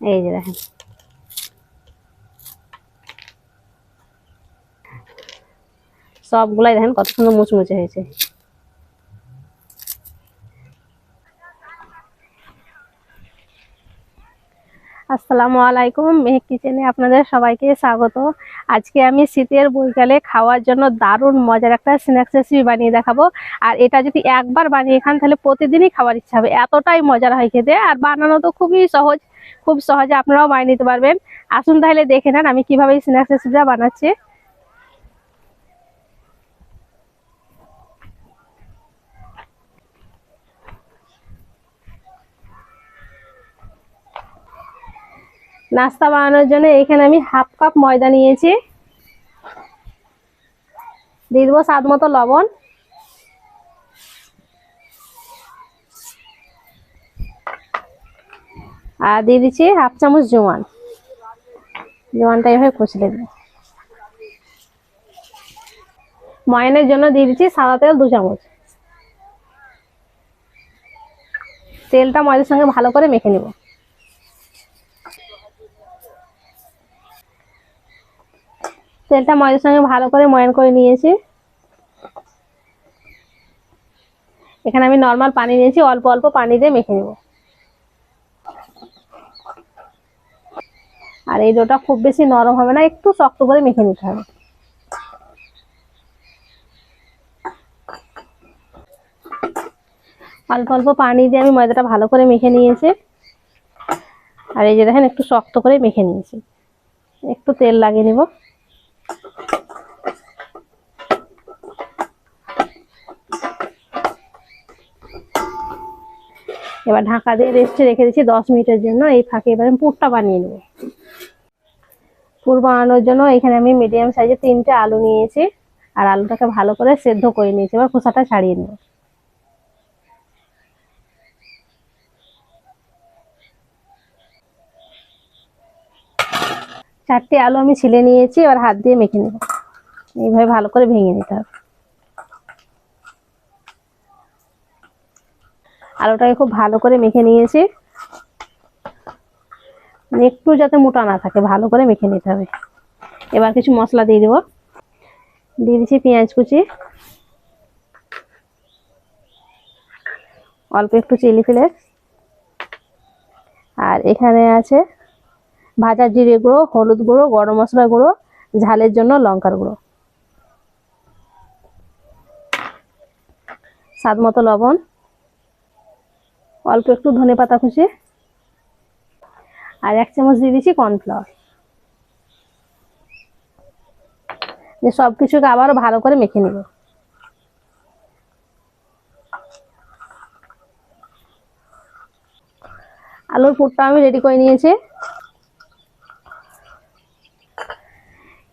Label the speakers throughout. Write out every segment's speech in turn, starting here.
Speaker 1: এই যে দেখেন। সবগুলাই দেখেন কত সুন্দর মুচমুচে হয়েছে। আসসালামু আলাইকুম মেহ কিচেনে আপনাদের সবাইকে স্বাগত। আজকে আমি শীতের বৈকালে খাওয়ার জন্য দারুণ মজার একটা স্ন্যাক্স রেসিপি বানিয়ে দেখাবো। আর এটা যদি একবার বানিয়ে খান, তাহলে প্রতিদিনই খাওয়ার ইচ্ছা হবে। এতটাই মজার হয় খেতে, আর বানানো তো খুবই সহজ। খুব সহজে আপনারাও বানিয়ে নিতে পারবেন। আসুন তাহলে দেখে নেন আমি কীভাবে স্ন্যাক্স রেসিপিটা বানাচ্ছি। নাস্তা বানানোর জন্য এখানে আমি হাফ কাপ ময়দা নিয়েছি। দিয়ে দেবো স্বাদ মতো লবণ। আর দিয়ে দিচ্ছি হাফ চামচ জোয়ান। জোয়ানটা এভাবে কুচলে দেবো ময়নের জন্য দিয়ে দিচ্ছি সাদা তেল দু চামচ। তেলটা ময়দার সঙ্গে ভালো করে মেখে নেব। তেলটা ময়দার সঙ্গে ভালো করে ময়ান করে নিয়েছি। এখানে আমি নর্মাল পানি নিয়েছি, অল্প অল্প পানি দিয়ে মেখে নেব। আর এই ডোটা খুব বেশি নরম হবে না, একটু শক্ত করে মেখে নিতে হবে। অল্প অল্প পানি দিয়ে আমি ময়দাটা ভালো করে মেখে নিয়েছি। আর এই যে দেখেন, একটু শক্ত করে মেখে নিয়েছি। একটু তেল লাগিয়ে নিব। এবার ঢাকা দিয়ে রেস্টে রেখে দিচ্ছি দশ মিনিটের জন্য। এই ফাঁকে এবার আমি পুরটা বানিয়ে নেব। পুর বানানোর জন্য এখানে আমি মিডিয়াম সাইজে তিনটে আলু নিয়েছি আর আলুটাকে ভালো করে সেদ্ধ করে নিয়েছি। এবার খোসাটা ছাড়িয়ে নেব। চারটে আলু আমি ছিলে নিয়েছি, এবার হাত দিয়ে মেখে নেব। এইভাবে ভালো করে ভেঙে নিতে হবে। আলুটাকে খুব ভালো করে মেখে নিয়েছি। একটু যাতে মোটা না থাকে, ভালো করে মেখে নিতে হবে। এবার কিছু মশলা দিয়ে দেবো। দিয়ে দিচ্ছি পেঁয়াজ কুচি। অল্প একটু চিলি ফ্লেক্স। আর এখানে আছে ভাজা জিরে গুঁড়ো, হলুদ গুঁড়ো, গরম মশলা গুঁড়ো, ঝালের জন্য লঙ্কার গুঁড়ো। স্বাদ মতো লবণ। অল্প একটু ধনে পাতা কুচি আর এক চামচ দিয়ে দিচ্ছি কর্নফ্লাওয়ার। যে সব কিছুকে আবারও ভালো করে মেখে নেব। আলুর পুরটা আমি রেডি করে নিয়েছি।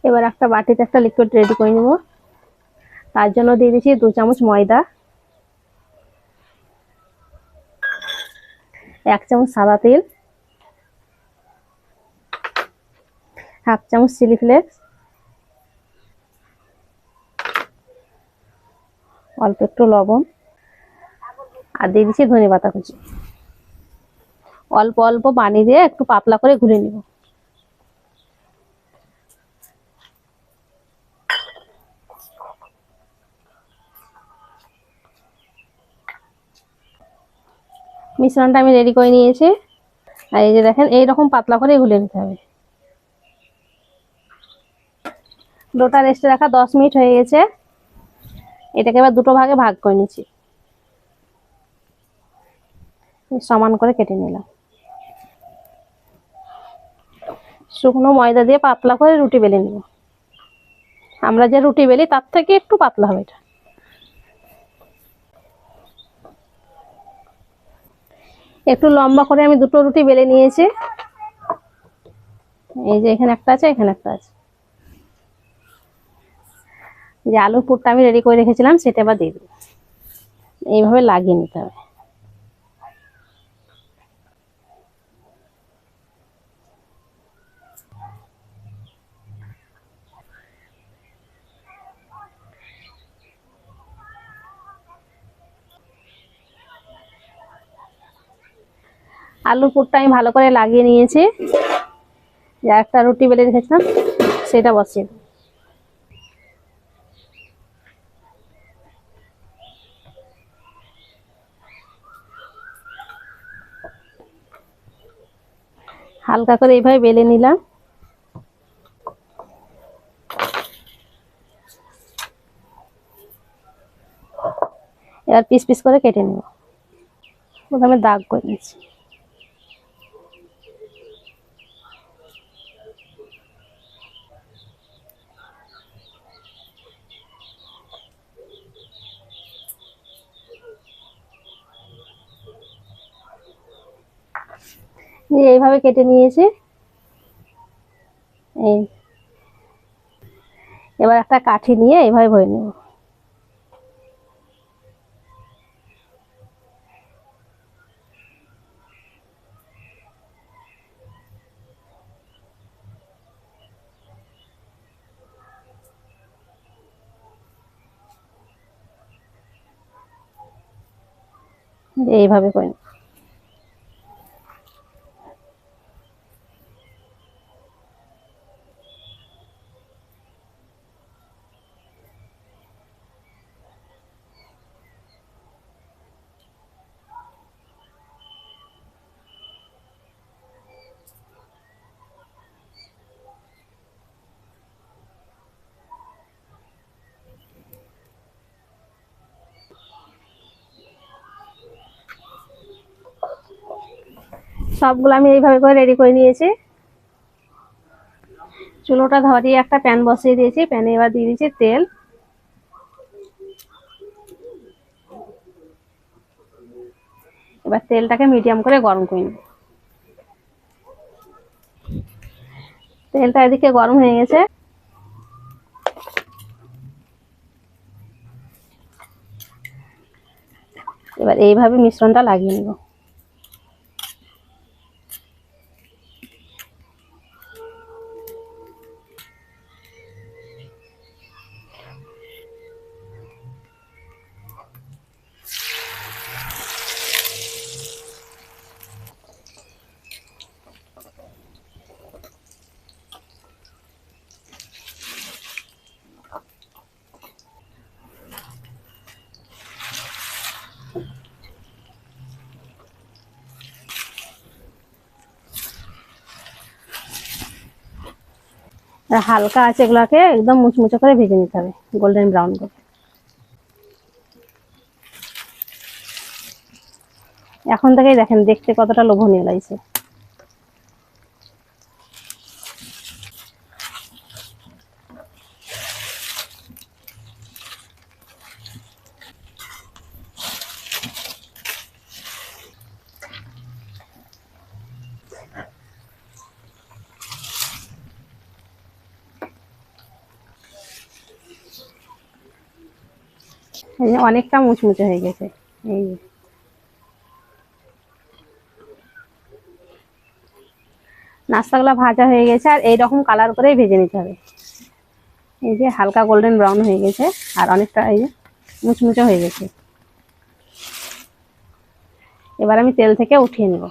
Speaker 1: এবার একটা বাটিতে একটা লিকুইড রেডি করে নেব। তার জন্য দিয়ে দিচ্ছি দু চামচ ময়দা। এক চামচ সাদা তেল, হাফ চামচ চিলি ফ্লেক্স, অল্প একটু লবণ, আর দিয়ে দিচ্ছি ধনে পাতা কুচি। অল্প অল্প পানি দিয়ে একটু পাতলা করে ঘুরে নিব। মিশ্রণটা আমি রেডি করে নিয়েছি। আর এই যে দেখেন, এইরকম পাতলা করে ঘুলে নিতে হবে। ডোটা রেস্টে রাখা দশ মিনিট হয়ে গেছে। এটাকে এবার দুটো ভাগে ভাগ করে নিচ্ছি। সমান করে কেটে নিলাম। শুকনো ময়দা দিয়ে পাতলা করে রুটি বেলে নিব। আমরা যে রুটি বেলি, তার থেকে একটু পাতলা হবে এটা। একটু লম্বা করে আমি দুটো রুটি বেলে নিয়েছি। এই যে এখানে একটা আছে, এখানে একটা আছে। যে আলুর পুরটা আমি রেডি করে রেখেছিলাম, সেটা এবার দিয়ে দিই এইভাবে লাগিয়ে নিতে হবে। আলু পুরটা আমি ভালো করে লাগিয়ে নিয়েছি। যে একটা রুটি বেলে রেখেছিলাম, সেটা দেব। হালকা করে এইভাবে বেলে নিলাম। এবার পিস পিস করে কেটে নেব। প্রথমে দাগ করে নিচ্ছি। এইভাবে কেটে নিয়েছি। এই। এবার একটা কাঠি নিয়ে এইভাবে ভরে নেব। এইভাবে করে সবগুলো আমি এইভাবে করে রেডি করে নিয়েছি। চুলোটা ধরিয়ে একটা প্যান বসিয়ে দিয়েছি। প্যানে এবার দিয়ে দিয়েছি তেল। এবার তেলটাকে মিডিয়াম করে গরম করে তেলটা এদিকে গরম হয়ে গেছে। এবার এইভাবে মিশ্রণটা লাগিয়ে নেব। হালকা আছে এগুলাকে একদম মুচমুচে করে ভেজে নিতে হবে গোল্ডেন ব্রাউন করে। এখন থেকেই দেখেন দেখতে কতটা লোভনীয় লাগছে। এই যে অনেকটা মুচমুচে হয়ে গেছে। এই যে। নাস্তাগুলো ভাজা হয়ে গেছে আর এইরকম কালার করেই ভেজে নিতে হবে। এই যে হালকা গোল্ডেন ব্রাউন হয়ে গেছে আর অনেকটা এই যে মুচমুচে হয়ে গেছে। এবার আমি তেল থেকে উঠিয়ে নেব।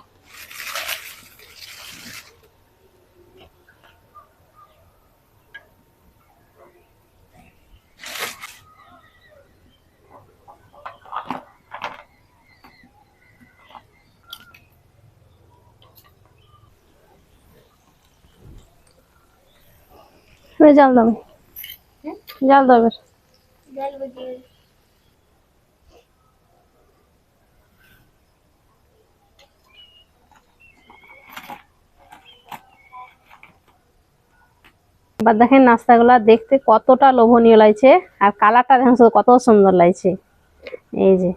Speaker 1: এবার জল দাও। জল দাও এবার। এবার দেখেন নাস্তাগুলা দেখতে কতটা লোভনীয় লাগছে আর কালারটা দেখেন শুধু কত সুন্দর লাগছে। এই যে।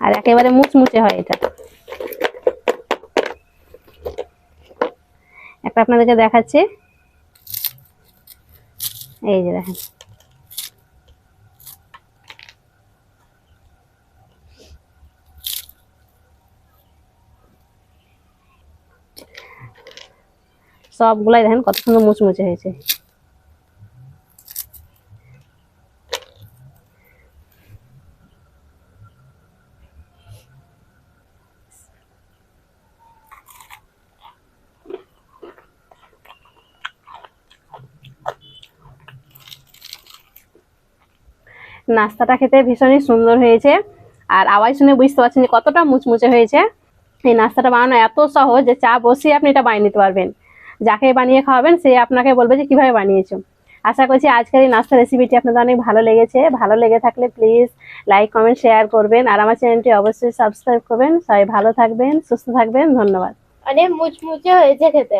Speaker 1: আর একেবারে মুচমুচে হয় এটা। একটা আপনাদেরকে দেখাচ্ছি। এই যে দেখেন। সবগুলাই দেখেন কত সুন্দর মুচমুচে হয়েছে। নাস্তাটা খেতে ভীষণই সুন্দর হয়েছে। আর আওয়াজ শুনে বুঝতে পারছেন যে কতটা মুচমুচে হয়েছে। এই নাস্তাটা বানানো এত সহজ যে চা বসিয়ে আপনি এটা বানিয়ে নিতে পারবেন। যাকে বানিয়ে খাওয়াবেন, সে আপনাকে বলবে যে কীভাবে বানিয়েছো। আশা করছি আজকের এই নাস্তা রেসিপিটি আপনাদের অনেক ভালো লেগেছে। ভালো লেগে থাকলে প্লিজ লাইক কমেন্ট শেয়ার করবেন। আর আমার চ্যানেলটি অবশ্যই সাবস্ক্রাইব করবেন। সবাই ভালো থাকবেন, সুস্থ থাকবেন। ধন্যবাদ।
Speaker 2: অনেক মুচমুচে হয়েছে খেতে।